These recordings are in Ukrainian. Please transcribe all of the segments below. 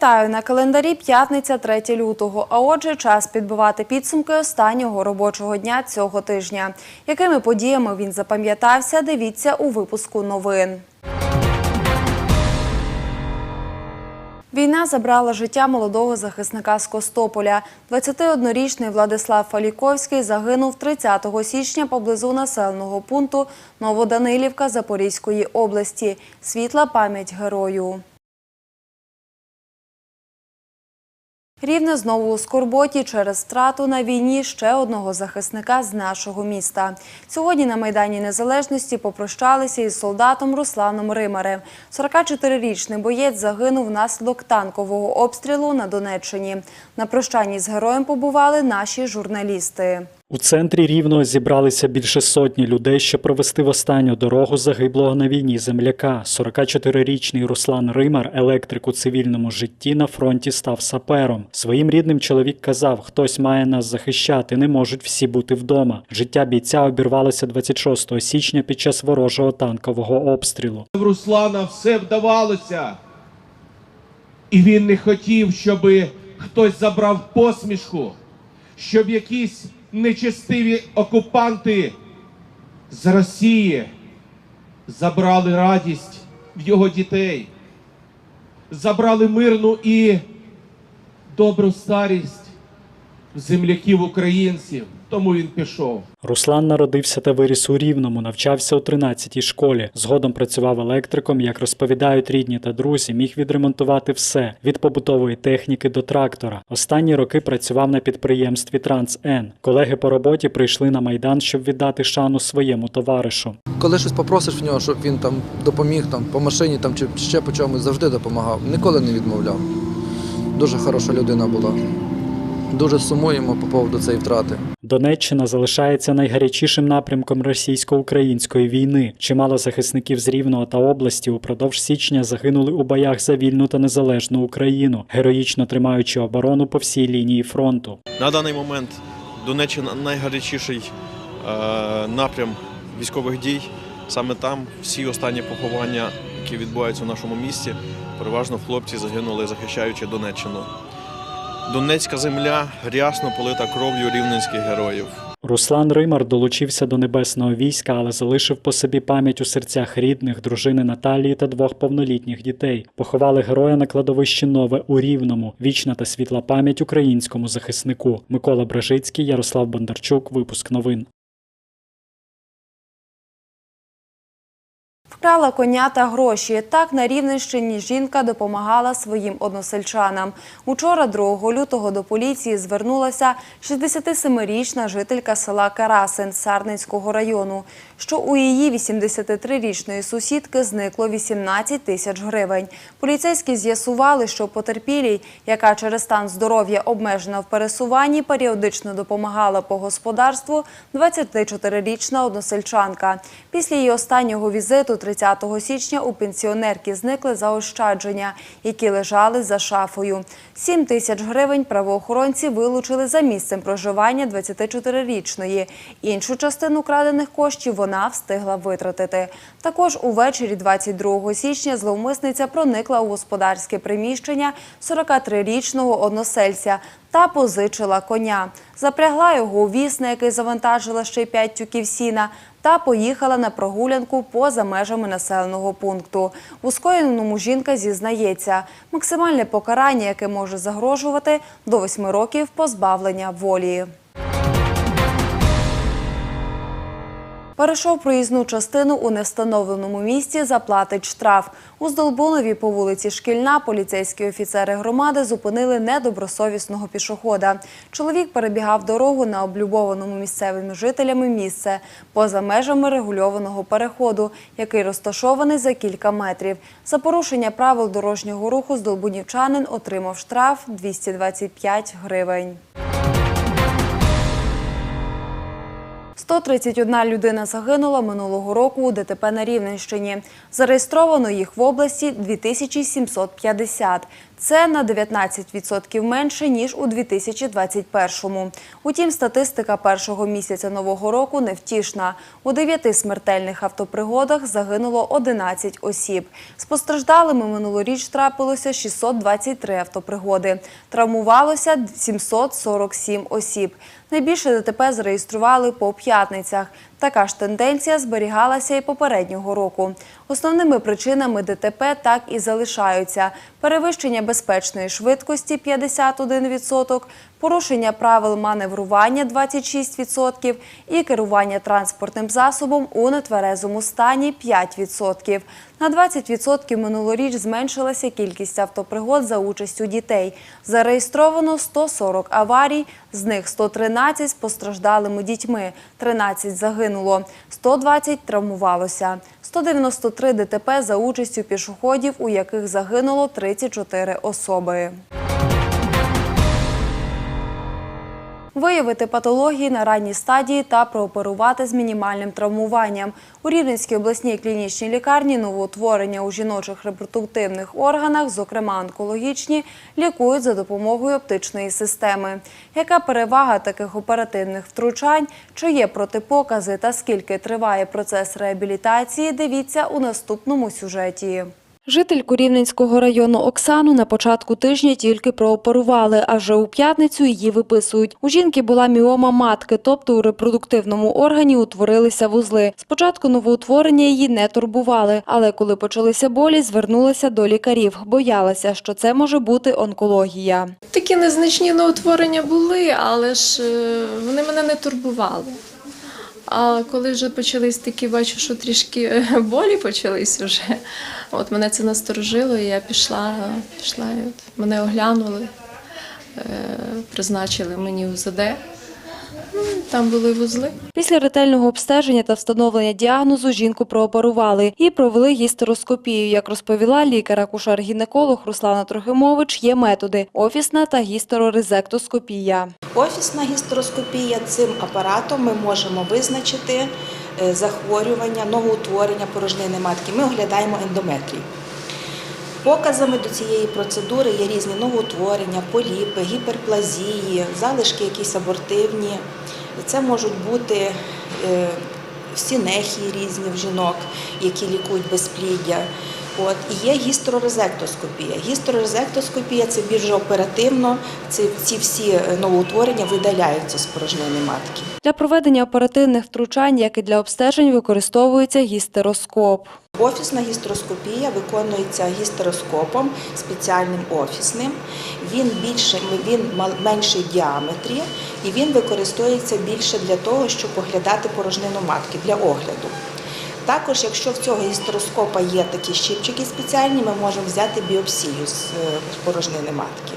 Вітаю на календарі п'ятниця 3 лютого. А отже, час підбивати підсумки останнього робочого дня цього тижня. Якими подіями він запам'ятався? Дивіться у випуску новин. Війна забрала життя молодого захисника з Костополя. 21-річний Владислав Фаліковський загинув 30 січня поблизу населеного пункту Новоданилівка Запорізької області. Світла пам'ять герою. Рівне знову у скорботі через втрату на війні ще одного захисника з нашого міста. Сьогодні на Майдані Незалежності попрощалися із солдатом Русланом Римарем. 44-річний боєць загинув внаслідок танкового обстрілу на Донеччині. На прощанні з героєм побували наші журналісти. У центрі Рівного зібралися більше сотні людей, щоб провести в останню дорогу загиблого на війні земляка. 44-річний Руслан Римар, електрик у цивільному житті, на фронті став сапером. Своїм рідним чоловік казав: хтось має нас захищати, не можуть всі бути вдома. Життя бійця обірвалося 26 січня під час ворожого танкового обстрілу. В Руслана все вдавалося. І він не хотів, щоб хтось забрав посмішку, щоб якісь нечестиві окупанти з Росії забрали радість в його дітей, забрали мирну і добру старість земляків українців. Тому він пішов. Руслан народився та виріс у Рівному, навчався у 13-й школі. Згодом працював електриком, як розповідають рідні та друзі, міг відремонтувати все від побутової техніки до трактора. Останні роки працював на підприємстві Трансен. Колеги по роботі прийшли на майдан, щоб віддати шану своєму товаришу. Коли щось попросиш в нього, щоб він там допоміг там, по машині там, чи ще по чомусь, завжди допомагав. Ніколи не відмовляв. Дуже хороша людина була. Дуже сумуємо по поводу цієї втрати. Донеччина залишається найгарячішим напрямком російсько-української війни. Чимало захисників з Рівного та області упродовж січня загинули у боях за вільну та незалежну Україну, героїчно тримаючи оборону по всій лінії фронту. На даний момент Донеччина найгарячіший е, напрям військових дій. Саме там всі останні поховання, які відбуваються в нашому місті, переважно хлопці загинули, захищаючи Донеччину. Донецька земля рясно полита кров'ю рівненських героїв. Руслан Римар долучився до небесного війська, але залишив по собі пам'ять у серцях рідних, дружини Наталії та двох повнолітніх дітей. Поховали героя на кладовищі Нове у Рівному. Вічна та світла пам'ять українському захиснику. Микола Бражицький, Ярослав Бондарчук. Випуск новин. Вкрала коня та гроші. Так на Рівненщині жінка допомагала своїм односельчанам. Учора, 2 лютого, до поліції звернулася 67-річна жителька села Карасин Сарненського району, що у її 83-річної сусідки зникло 18 тисяч гривень. Поліцейські з'ясували, що потерпілій, яка через стан здоров'я обмежена в пересуванні, періодично допомагала по господарству 24-річна односельчанка. Після її останнього візиту 30 січня у пенсіонерки зникли заощадження, які лежали за шафою. 7 тисяч гривень правоохоронці вилучили за місцем проживання 24-річної. Іншу частину крадених коштів вона встигла витратити. Також увечері 22 січня зловмисниця проникла у господарське приміщення 43-річного односельця та позичила коня. Запрягла його у віз, на який завантажила ще й п'ять тюків сіна, та поїхала на прогулянку поза межами населеного пункту. У скоєному жінка зізнається, максимальне покарання, яке може загрожувати до восьми років позбавлення волі. Перейшов проїзну частину у невстановленому місці, заплатить штраф. У Здолбунові по вулиці Шкільна поліцейські офіцери громади зупинили недобросовісного пішохода. Чоловік перебігав дорогу на облюбованому місцевими жителями місце поза межами регульованого переходу, який розташований за кілька метрів. За порушення правил дорожнього руху здолбунівчанин отримав штраф 225 гривень. 131 людина загинула минулого року у ДТП на Рівненщині. Зареєстровано їх в області 2750. Це на 19% менше, ніж у 2021-му. Утім, статистика першого місяця нового року невтішна. У дев'яти смертельних автопригодах загинуло 11 осіб. З постраждалими минулоріч трапилося 623 автопригоди. Травмувалося 747 осіб. Найбільше ДТП зареєстрували по п'ятницях. Така ж тенденція зберігалася і попереднього року. Основними причинами ДТП так і залишаються: перевищення безпечної швидкості 51%, порушення правил маневрування 26% і керування транспортним засобом у нетверезому стані 5%. На 20% минулоріч зменшилася кількість автопригод за участю дітей. Зареєстровано 140 аварій, з них 113 з постраждалими дітьми, 13 загинуло, 120 травмувалося. 193 ДТП за участю пішоходів, у яких загинуло 34 особи. Виявити патології на ранній стадії та прооперувати з мінімальним травмуванням. У Рівненській обласній клінічній лікарні новоутворення у жіночих репродуктивних органах, зокрема онкологічні, лікують за допомогою оптичної системи. Яка перевага таких оперативних втручань, чи є протипокази та скільки триває процес реабілітації, дивіться у наступному сюжеті. Жительку Рівненського району Оксану на початку тижня тільки прооперували, а вже у п'ятницю її виписують. У жінки була міома матки, тобто у репродуктивному органі утворилися вузли. Спочатку новоутворення її не турбували, але коли почалися болі, звернулася до лікарів. Боялася, що це може бути онкологія. Такі незначні новотворення були, але ж е, вони мене не турбували. А коли вже почались такі, бачу, що трішки е, болі почались вже. От мене це насторожило, і я пішла, пішла мене оглянули, е, призначили мені УЗД. Там були вузли. Після ретельного обстеження та встановлення діагнозу жінку прооперували і провели гістероскопію. Як розповіла лікар-акушер-гінеколог Руслана Трохимович, є методи – офісна та гістерорезектоскопія. Офісна гістероскопія цим апаратом ми можемо визначити е, захворювання, новоутворення порожнини матки. Ми оглядаємо ендометрій. Показами до цієї процедури є різні новоутворення, поліпи, гіперплазії, залишки якісь абортивні. Це можуть бути е, сінехії різні в жінок, які лікують безпліддя. От і є гістерорезектоскопія. Гістерорезектоскопія це більш оперативно. Це ці всі е, новоутворення видаляються з порожнини матки. Для проведення оперативних втручань, як і для обстежень, використовується гістероскоп. Офісна гістероскопія виконується гістероскопом спеціальним офісним. Він більше він менший в діаметрі і він використовується більше для того, щоб оглядати порожнину матки для огляду. Також, якщо в цього гістероскопа є такі щипчики спеціальні, ми можемо взяти біопсію з е, порожнини матки.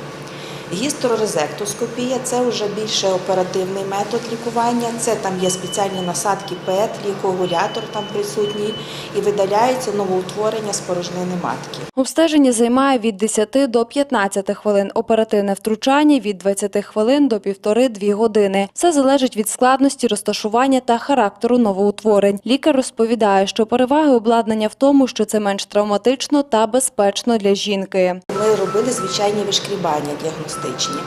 Гістерорезектоскопія це вже більше оперативний метод лікування. Це там є спеціальні насадки ПЕТ, лікоагулятор там присутній, і видаляються новоутворення з порожнини матки. Обстеження займає від 10 до 15 хвилин, оперативне втручання – від 20 хвилин до 1,5-2 години. Все залежить від складності, розташування та характеру новоутворень. Лікар розповідає, що переваги обладнання в тому, що це менш травматично та безпечно для жінки. Ми робили звичайні вишкрібання діагностичні туристичні.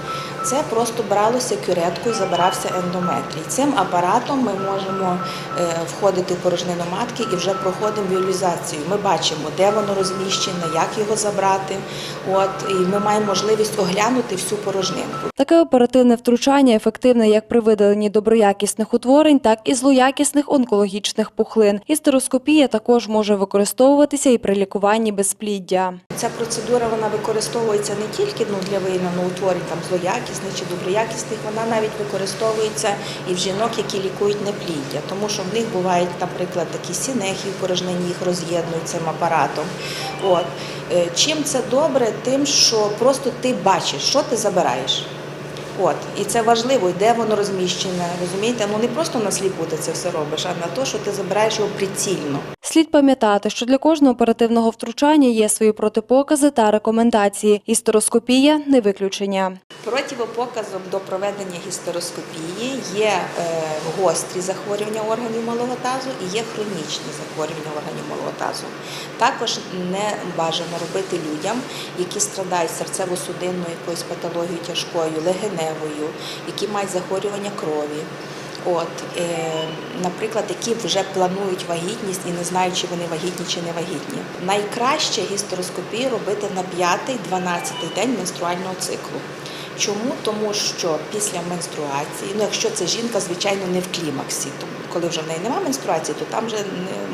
Це просто бралося кюреткою, забирався ендометрій. Цим апаратом ми можемо е, входити в порожнину матки і вже проходимо віолізацію. Ми бачимо, де воно розміщене, як його забрати. От і ми маємо можливість оглянути всю порожнинку. Таке оперативне втручання ефективне як при видаленні доброякісних утворень, так і злоякісних онкологічних пухлин. Гістероскопія також може використовуватися і при лікуванні безпліддя. Ця процедура вона використовується не тільки ну, для виявлення утворень там злоякісних чи доброякісних, вона навіть використовується і в жінок, які лікують непліддя, тому що в них бувають, наприклад, такі сінехи в порожнині, їх роз'єднують цим апаратом. От. Е, Чим це добре? Тим, що просто ти бачиш, що ти забираєш. От, і це важливо, і де воно розміщене, розумієте? Ну не просто на сліпу ти це все робиш, а на те, що ти забираєш його прицільно. Слід пам'ятати, що для кожного оперативного втручання є свої протипокази та рекомендації. Істероскопія не виключення. Противопоказом до проведення гістероскопії є е, гострі захворювання органів малого тазу і є хронічні захворювання органів малого тазу. Також не бажано робити людям, які страдають серцево-судинною якоюсь патологією тяжкою, легеневою, які мають захворювання крові. От, е, наприклад, які вже планують вагітність і не знають, чи вони вагітні чи не вагітні. Найкраще гістероскопію робити на 5-12 день менструального циклу. Чому? Тому що після менструації, ну якщо це жінка, звичайно, не в клімаксі, коли вже в неї немає менструації, то там вже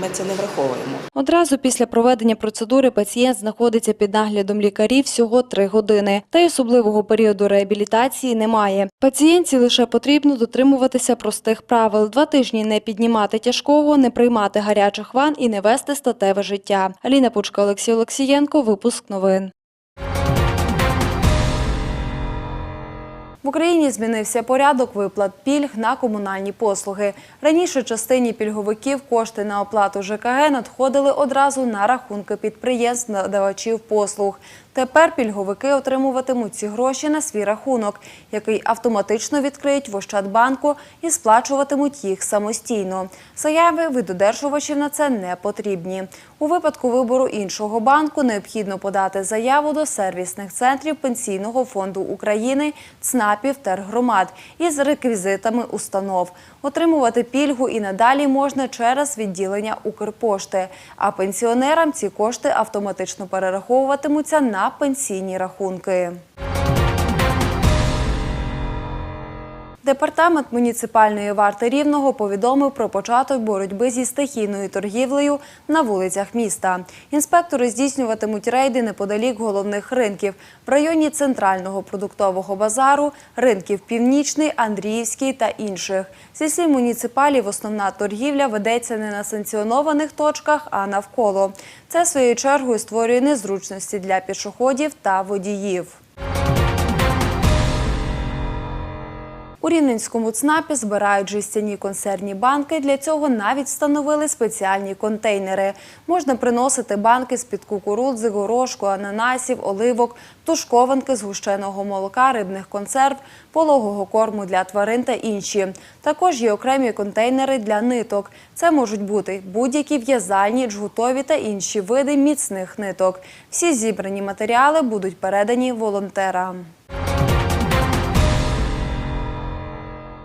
ми це не враховуємо. Одразу після проведення процедури пацієнт знаходиться під наглядом лікарів всього три години, та й особливого періоду реабілітації немає. Пацієнтці лише потрібно дотримуватися простих правил: два тижні не піднімати тяжкого, не приймати гарячих ван і не вести статеве життя. Аліна Пучка, Олексій Олексієнко, випуск новин. В Україні змінився порядок виплат пільг на комунальні послуги. Раніше частині пільговиків кошти на оплату ЖКГ надходили одразу на рахунки підприємств надавачів послуг. Тепер пільговики отримуватимуть ці гроші на свій рахунок, який автоматично відкриють в Ощадбанку і сплачуватимуть їх самостійно. Заяви від одержувачів на це не потрібні. У випадку вибору іншого банку необхідно подати заяву до сервісних центрів Пенсійного фонду України, ЦНАПів тергромад із реквізитами установ. Отримувати пільгу і надалі можна через відділення Укрпошти. А пенсіонерам ці кошти автоматично перераховуватимуться на пенсійні рахунки. Департамент муніципальної варти Рівного повідомив про початок боротьби зі стихійною торгівлею на вулицях міста. Інспектори здійснюватимуть рейди неподалік головних ринків в районі центрального продуктового базару, ринків Північний, Андріївський та інших. Зі слів муніципалів, основна торгівля ведеться не на санкціонованих точках, а навколо. Це своєю чергою створює незручності для пішоходів та водіїв. У Рівненському ЦНАПі збирають жестяні консервні банки. Для цього навіть встановили спеціальні контейнери. Можна приносити банки з-під кукурудзи, горошку, ананасів, оливок, тушкованки, згущеного молока, рибних консерв, пологого корму для тварин та інші. Також є окремі контейнери для ниток. Це можуть бути будь-які в'язальні, джгутові та інші види міцних ниток. Всі зібрані матеріали будуть передані волонтерам.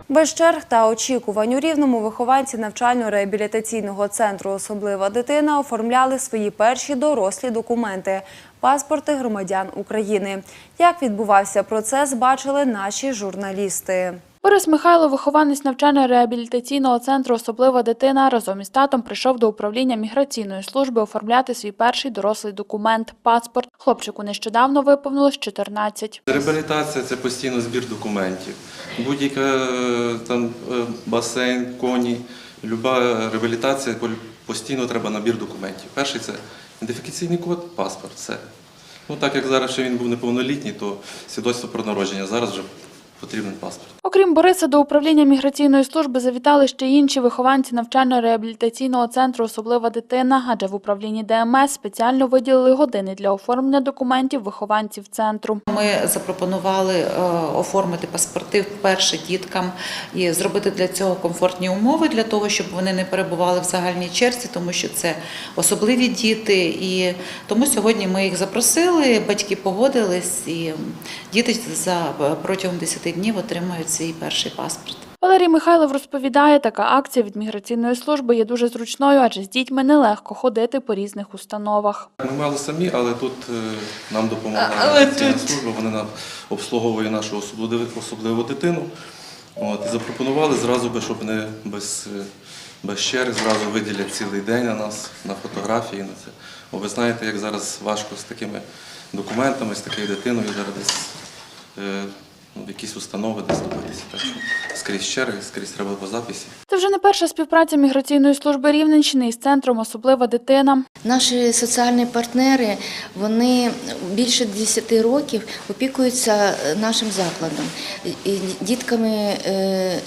Без черг та очікувань у рівному вихованці навчально-реабілітаційного центру Особлива дитина оформляли свої перші дорослі документи паспорти громадян України. Як відбувався процес, бачили наші журналісти. Борис Михайло, вихованець навчально-реабілітаційного центру Особлива дитина, разом із татом прийшов до управління міграційної служби оформляти свій перший дорослий документ паспорт. Хлопчику нещодавно виповнилось 14. Реабілітація це постійно збір документів. Будь-яка е, там е, басейн, коні, люба реабілітація постійно треба набір документів. Перший це ідентифікаційний код, паспорт. Все. Ну так як зараз він був неповнолітній, то свідоцтво про народження. Зараз вже потрібен паспорт. Окрім Бориса, до управління міграційної служби завітали ще й інші вихованці навчально-реабілітаційного центру Особлива дитина, адже в управлінні ДМС спеціально виділили години для оформлення документів вихованців центру. Ми запропонували е, оформити паспорти вперше діткам і зробити для цього комфортні умови для того, щоб вони не перебували в загальній черзі, тому що це особливі діти. І тому сьогодні ми їх запросили, батьки погодились, і діти за протягом 10 днів отримають свій перший паспорт. Валерій Михайлов розповідає, така акція від міграційної служби є дуже зручною, адже з дітьми нелегко ходити по різних установах. Ми мали самі, але тут е, нам допомагає міграційна служба. Вони нам обслуговує нашу особливу, дитину. От, і запропонували зразу би, щоб не без, е, без черг, зразу виділять цілий день на нас, на фотографії. На це. Бо ви знаєте, як зараз важко з такими документами, з такою дитиною зараз десь е, в якісь установи десь добитися. Так що скрізь черги, скрізь треба по записі. Це вже не перша співпраця міграційної служби Рівненщини із центром Особлива дитина. Наші соціальні партнери вони більше 10 років опікуються нашим закладом, дітками е,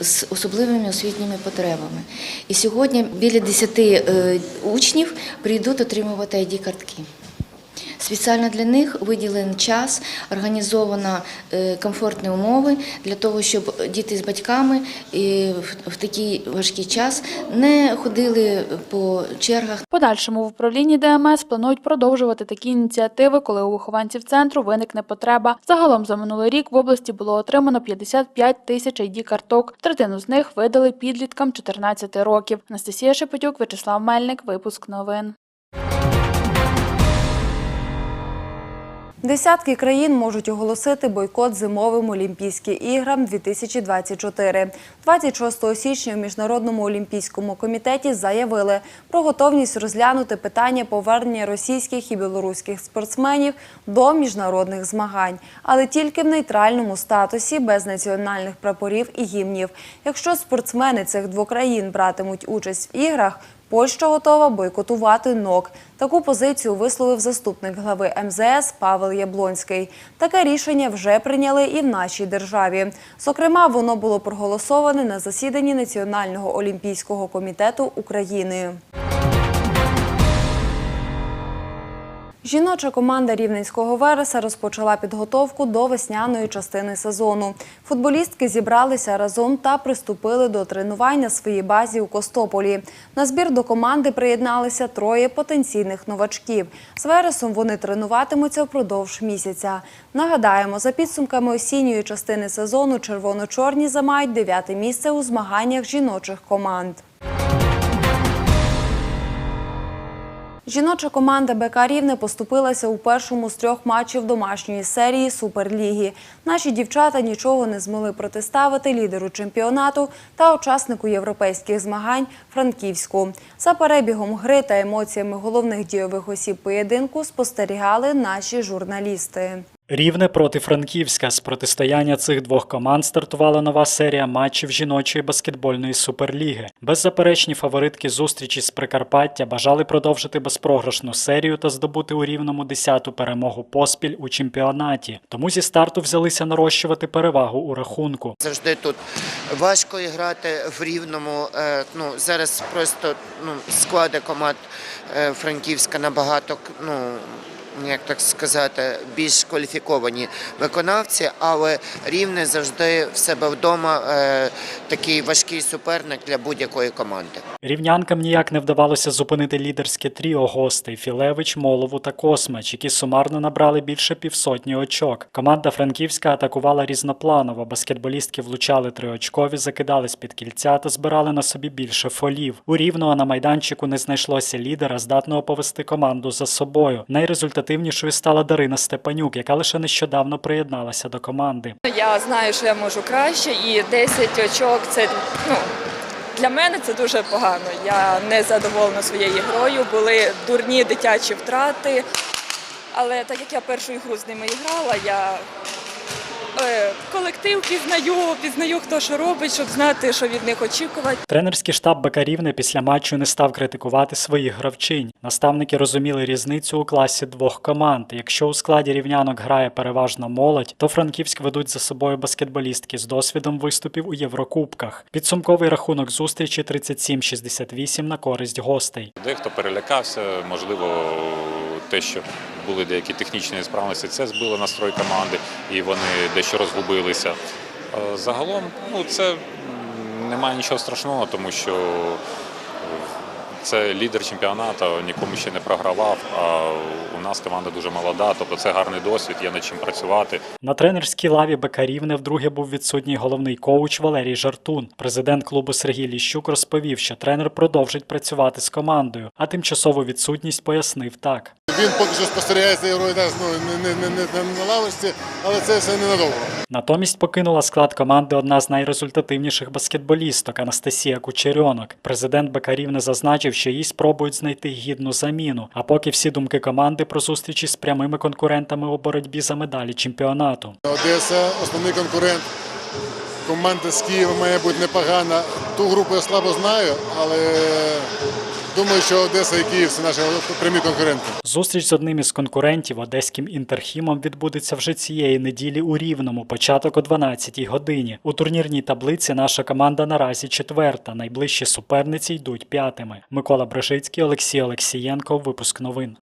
з особливими освітніми потребами. І сьогодні біля 10 е, учнів прийдуть отримувати ID-картки. Спеціально для них виділений час, організовано е, комфортні умови для того, щоб діти з батьками е, в- такий важкий час не ходили по чергах подальшому в управлінні ДМС планують продовжувати такі ініціативи, коли у вихованців центру виникне потреба. Загалом за минулий рік в області було отримано 55 тисяч ID-карток. Третину з них видали підліткам 14 років. Анастасія Шепетюк, Вячеслав Мельник. Випуск новин. Десятки країн можуть оголосити бойкот зимовим Олімпійським іграм 2024. 26 січня в Міжнародному олімпійському комітеті заявили про готовність розглянути питання повернення російських і білоруських спортсменів до міжнародних змагань, але тільки в нейтральному статусі без національних прапорів і гімнів. Якщо спортсмени цих двох країн братимуть участь в іграх, Польща готова бойкотувати НОК. Таку позицію висловив заступник глави МЗС Павел Яблонський. Таке рішення вже прийняли і в нашій державі. Зокрема, воно було проголосоване на засіданні Національного олімпійського комітету України. Жіноча команда рівненського Вереса розпочала підготовку до весняної частини сезону. Футболістки зібралися разом та приступили до тренувань на своїй базі у Костополі. На збір до команди приєдналися троє потенційних новачків. З Вересом вони тренуватимуться впродовж місяця. Нагадаємо, за підсумками осінньої частини сезону червоно-чорні займають дев'яте місце у змаганнях жіночих команд. Жіноча команда БК Рівне поступилася у першому з трьох матчів домашньої серії Суперліги. Наші дівчата нічого не змогли протиставити лідеру чемпіонату та учаснику європейських змагань Франківську. За перебігом гри та емоціями головних дійових осіб поєдинку спостерігали наші журналісти. Рівне проти Франківська. З протистояння цих двох команд стартувала нова серія матчів жіночої баскетбольної суперліги. Беззаперечні фаворитки зустрічі з Прикарпаття бажали продовжити безпрограшну серію та здобути у рівному 10-ту перемогу поспіль у чемпіонаті. Тому зі старту взялися нарощувати перевагу у рахунку. Завжди тут важко грати в рівному. Е, Ну зараз просто ну склади команд е, Франківська набагато ну. Як так сказати, більш кваліфіковані виконавці, але рівне завжди в себе вдома е, такий важкий суперник для будь-якої команди. Рівнянкам ніяк не вдавалося зупинити лідерське тріо гостей Філевич, Молову та Космач, які сумарно набрали більше півсотні очок. Команда Франківська атакувала різнопланово. Баскетболістки влучали триочкові, закидались під кільця та збирали на собі більше фолів. У рівного на майданчику не знайшлося лідера, здатного повести команду за собою. Найрезультативнішою стала Дарина Степанюк, яка лише нещодавно приєдналася до команди. Я знаю, що я можу краще, і 10 очок це ну. Для мене це дуже погано. Я не задоволена своєю грою. Були дурні дитячі втрати. Але так як я першу ігру з ними грала, я колектив пізнаю, пізнаю, хто що робить, щоб знати, що від них очікувати. Тренерський штаб БК Рівне після матчу не став критикувати своїх гравчинь. Наставники розуміли різницю у класі двох команд. Якщо у складі рівнянок грає переважно молодь, то Франківськ ведуть за собою баскетболістки з досвідом виступів у Єврокубках. Підсумковий рахунок зустрічі 37-68 на користь гостей. Дехто перелякався, можливо, те, що були деякі технічні несправності, це збило настрой команди і вони дещо розгубилися. Е, Загалом, ну це немає нічого страшного, тому що це лідер чемпіонату, нікому ще не програвав. А у нас команда дуже молода, тобто це гарний досвід, є над чим працювати. На тренерській лаві БК Рівне вдруге був відсутній головний коуч Валерій Жартун. Президент клубу Сергій Ліщук розповів, що тренер продовжить працювати з командою, а тимчасову відсутність пояснив так. Він поки що спостерігає за ігрою ну, не, не, не, не на лавочці, але це все ненадовго. Натомість покинула склад команди одна з найрезультативніших баскетболісток Анастасія Кучерьонок. Президент БК Рівне зазначив, що їй спробують знайти гідну заміну. А поки всі думки команди про зустрічі з прямими конкурентами у боротьбі за медалі чемпіонату. Одеса основний конкурент. Команда з Києва має бути непогана. Ту групу я слабо знаю, але думаю, що Одеса і Київ це наші прямі конкуренти. Зустріч з одним із конкурентів одеським інтерхімом відбудеться вже цієї неділі у Рівному, початок о 12-й годині. У турнірній таблиці наша команда наразі четверта. Найближчі суперниці йдуть п'ятими. Микола Брежицький, Олексій Олексієнко. Випуск новин.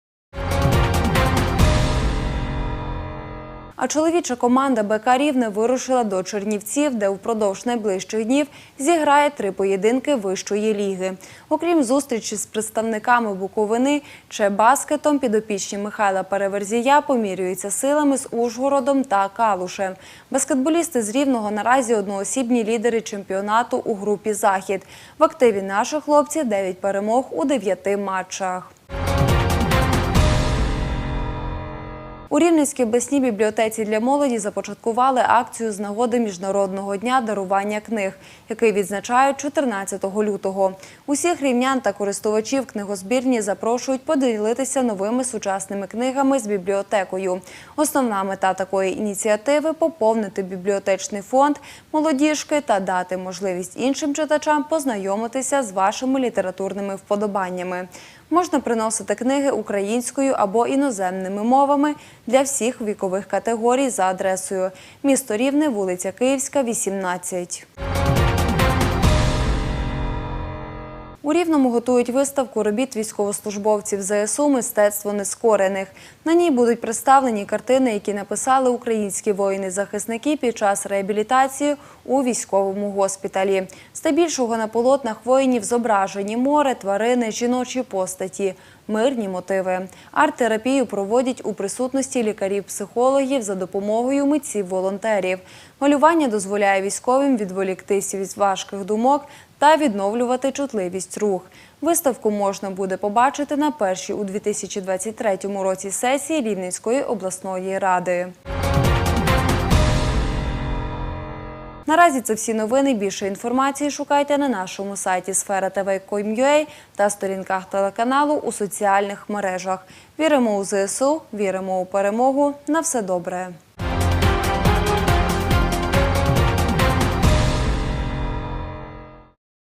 А чоловіча команда БК Рівне вирушила до Чернівців, де впродовж найближчих днів зіграє три поєдинки вищої ліги. Окрім зустрічі з представниками Буковини, Чебаскетом підопічні Михайла Переверзія помірюються силами з Ужгородом та Калушем. Баскетболісти з Рівного наразі одноосібні лідери чемпіонату у групі Захід. В активі наших хлопців 9 перемог у 9 матчах. У Рівненській обласній бібліотеці для молоді започаткували акцію з нагоди Міжнародного дня дарування книг, який відзначають 14 лютого. Усіх рівнян та користувачів книгозбірні запрошують поділитися новими сучасними книгами з бібліотекою. Основна мета такої ініціативи поповнити бібліотечний фонд молодіжки та дати можливість іншим читачам познайомитися з вашими літературними вподобаннями. Можна приносити книги українською або іноземними мовами для всіх вікових категорій за адресою місто Рівне, вулиця Київська, 18. У Рівному готують виставку робіт військовослужбовців ЗСУ Мистецтво нескорених. На ній будуть представлені картини, які написали українські воїни-захисники під час реабілітації у військовому госпіталі. Здебільшого на полотнах воїнів зображені море, тварини, жіночі постаті. Мирні мотиви. Арт-терапію проводять у присутності лікарів-психологів за допомогою митців-волонтерів. Малювання дозволяє військовим відволіктися від важких думок та відновлювати чутливість рух. Виставку можна буде побачити на першій у 2023 році сесії Рівненської обласної ради. Наразі це всі новини. Більше інформації шукайте на нашому сайті Сфера ТВ.com.ua та сторінках телеканалу у соціальних мережах. Віримо у ЗСУ, віримо у перемогу. На все добре.